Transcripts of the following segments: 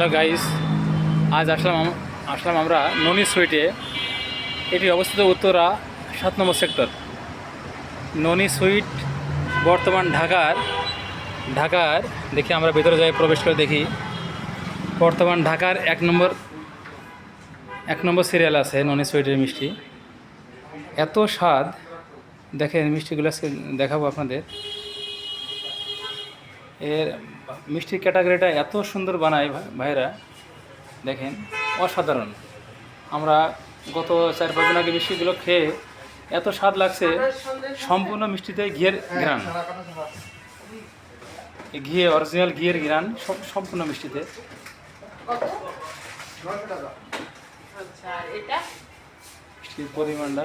Hello guys, আজ আসলাম আসলাম আমরা ননি সুইটে এটি অবস্থিত উত্তরা সাত নম্বর সেক্টর ননি সুইট বর্তমান ঢাকার ঢাকার দেখি আমরা ভেতরে যাই, প্রবেশ করে দেখি। বর্তমান ঢাকার এক নম্বর এক নম্বর সিরিয়াল আছে ননি সুইটের মিষ্টি। এত স্বাদ। দেখেন মিষ্টিগুলো দেখাবো আপনাদের। এর মিষ্টির ক্যাটাগরিটা এত সুন্দর বানায় ভাই- ভাইরা দেখেন অসাধারণ। আমরা গত চার পাঁচ দিন আগে মিষ্টিগুলো খেয়ে এত স্বাদ লাগছে সম্পূর্ণ মিষ্টিতে ঘিয়ের ঘ্রাণ। এই ঘিয়ে অরিজিনাল ঘিয়ের ঘ্রাণ সব সম্পূর্ণ মিষ্টিতে। আচ্ছা মিষ্টির পরিমাণটা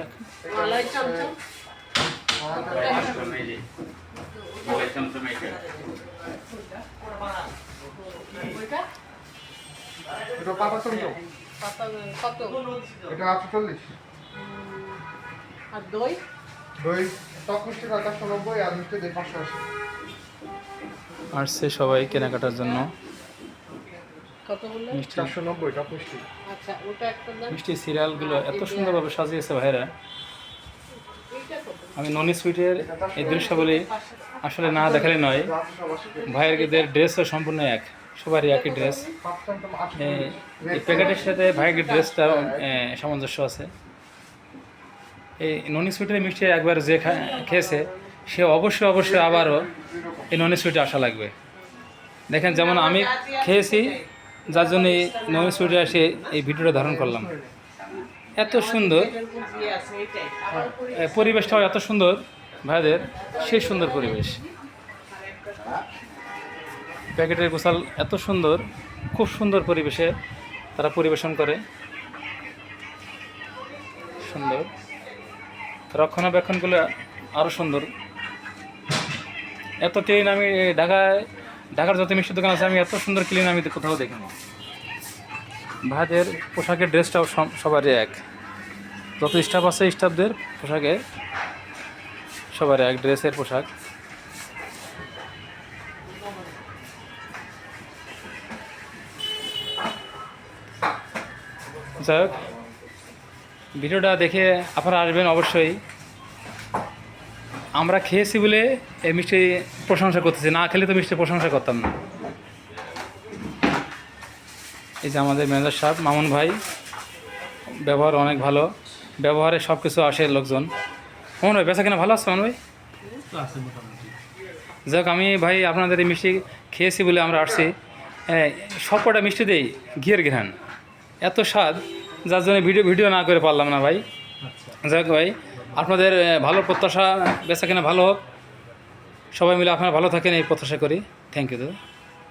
এটা পাতা চমচম পাতা কত? এটা আর দই? দই টক মিষ্টি চারশো নব্বই আর মিষ্টি পাঁচশো আশি। আসছে সবাই কেনাকাটার জন্য। কত বললেন মিষ্টি। চারশো নব্বই টক। মিষ্টি আচ্ছা ওটা একটা মিষ্টি সিরিয়ালগুলো এত সুন্দরভাবে সাজিয়েছে ভাইরা। আমি ননি সুইটের এই দৃশ্যগুলি আসলে না দেখালে নয়। ভাইয়ের ড্রেসও সম্পূর্ণ এক। সবারই একই ড্রেস এই প্যাকেটের সাথে ভাইয়ের ড্রেসটা সামঞ্জস্য আছে। এই ননি সুইটের মিষ্টি একবার যে খেয়েছে, সে অবশ্যই অবশ্যই আবারও এই ননি সুইটে আসা লাগবে। দেখেন, যেমন আমি খেয়েছি, যার জন্য এই ননি সুইটে এসে এই ভিডিওটা ধারণ করলাম। এত সুন্দর। পরিবেশটাও এত সুন্দর, ভাইদের, সেই সুন্দর পরিবেশ। প্যাকেটের গোসাল এত সুন্দর, খুব সুন্দর পরিবেশে তারা পরিবেশন করে। সুন্দর। রক্ষণাবেক্ষণগুলো আরও সুন্দর। এত ক্লিন আমি ঢাকায়, ঢাকার যত মিষ্টি দোকান আছে, আমি এত সুন্দর ক্লিন আমি কোথাও দেখিনি ভাইদের পোশাকের ড্রেসটাও সব- সবারই এক। যত স্টাফ আছে স্টাফদের পোশাকে সবার এক, ড্রেসের পোশাক। যাই হোক ভিডিওটা দেখে আপনারা আসবেন অবশ্যই। আমরা খেয়েছি বলে এই মিষ্টি প্রশংসা করতেছি না খেলে তো মিষ্টি প্রশংসা করতাম না। এই যে আমাদের ম্যানেজার সাহেব মামুন ভাই ব্যবহার অনেক ভালো। ব্যবহারে সব কিছু আসে লোকজন। মামুন ভাই বেচা কিনা ভালো আছে মামুন ভাই? যাক আমি ভাই আপনাদের এই মিষ্টি খেয়েছি বলে আমরা আসছি। হ্যাঁ, সব কটা মিষ্টিতেই ঘিয়ের ঘ্রাণ। এত স্বাদ যার জন্য ভিডিও ভিডিও না করে পারলাম না ভাই। যাক ভাই আপনাদের ভালো প্রত্যাশা বেচা কিনা ভালো হোক। সবাই মিলে আপনারা ভালো থাকেন এই প্রত্যাশা করি। থ্যাংক ইউ দাদা।